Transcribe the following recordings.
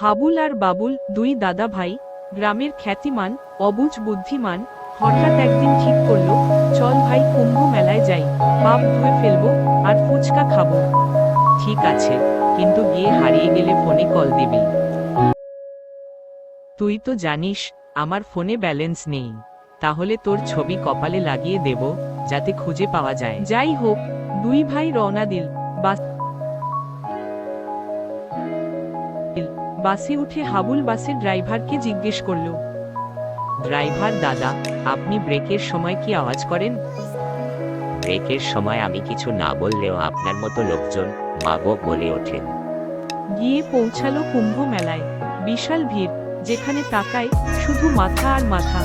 হাবুল আর বাবুল দুই দাদা ভাই, গ্রামের খ্যাতিমান, অবুজ বুদ্ধিমান, হঠাৎ একদিন ঠিক করল, চল ভাই কুম্ভ মেলায় যাই পাপ ধুয়ে ফেলব আর ফুচকা খাব। ঠিক আছে, কিন্তু গিয়ে হারিয়ে গেলে ফোনে কল দিবি। তুই তো জানিস, আমার ফোনে ব্যালেন্স নেই। তাহলে তোর ছবি কপালে লাগিয়ে দেব, যাতে খুঁজে পাওয়া যায়। যাই হোক, দুই ভাই রওনা দিল। বাস বাসে উঠে হাবুল বাসের ড্রাইভারকে জিজ্ঞেস করল ড্রাইভার দাদা আপনি ব্রেকের সময় কি আওয়াজ করেন? ব্রেকের সময় আমি কিছু না বললেও আপনার মতো লোকজন মাগো বলে ওঠে। গিয়ে পৌঁছালো কুম্ভ মেলায়। বিশাল ভিড় যেখানে তাকায় শুধু মাথা আর মাথা।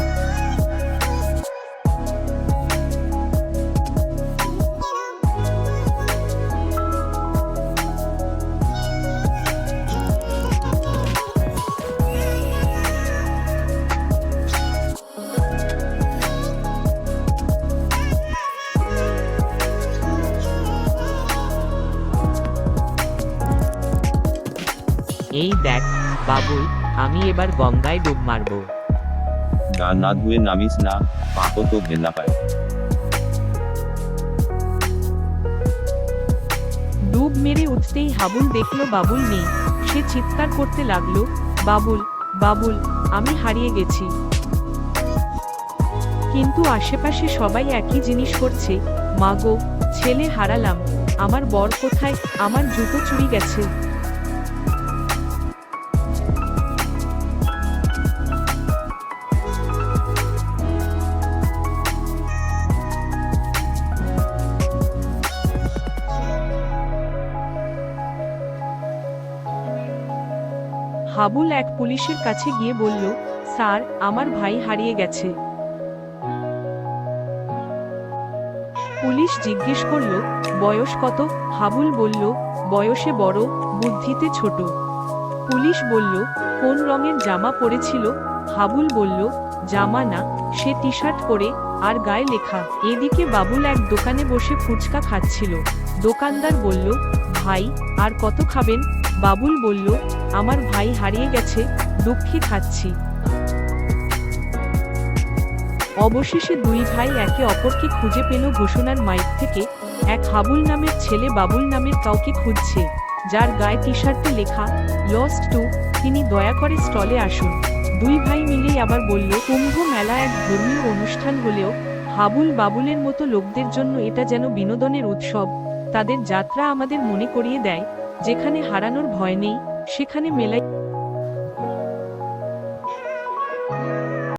এই দেখ বাবুল আমি এবার গঙ্গায় ডুব মারবো। গা না ধুয়ে নামিস না পাপও তো ঘেন্না পায়। ডুব মেরে উঠতেই হাবুল দেখল বাবুল নেই। সে চিৎকার করতে লাগল বাবুল বাবুল আমি হারিয়ে গেছি। কিন্তু আশেপাশে সবাই একই জিনিস করছে। মাগো ছেলে হারালাম। আমার বর কোথায়? আমার জুতো চুরি গেছে। হাবুল এক পুলিশের কাছে গিয়ে বলল, স্যার, আমার ভাই হারিয়ে গেছে। পুলিশ জিজ্ঞেস করল, বয়স কত? হাবুল বলল, বয়সে বড়, বুদ্ধিতে ছোট। পুলিশ বলল, কোন রঙের জামা পরেছিল? হাবুল বলল, জামা না, সে টি শার্ট পরে, আর গায়ে লেখা। এদিকে বাবুল এক দোকানে বসে ফুচকা খাচ্ছিল। দোকানদার বলল, ভাই, আর কত খাবেন? বাবুল বলল, আমার ভাই হারিয়ে গেছে, দুঃখে খাচ্ছি। অবশেষে দুই ভাই একে অপরকে খুঁজে পেল ঘোষণার মাইক থেকে, এক হাবুল নামের ছেলে বাবুল নামের কাউকে খুঁজছে, যার গায়ে টি শার্টে লেখা, লস্ট টু তিনি দয়া করে স্টলে আসুন। দুই ভাই মিলেই আবার বলল, কুম্ভ মেলা এক ধর্মীয় অনুষ্ঠান হলেও, হাবুল বাবুলের মতো লোকদের জন্য এটা যেন বিনোদনের উৎসব। তাদের যাত্রা আমাদের মনে করিয়ে দেয়। যেখানে হারানোর ভয় নেই সেখানে মেলায়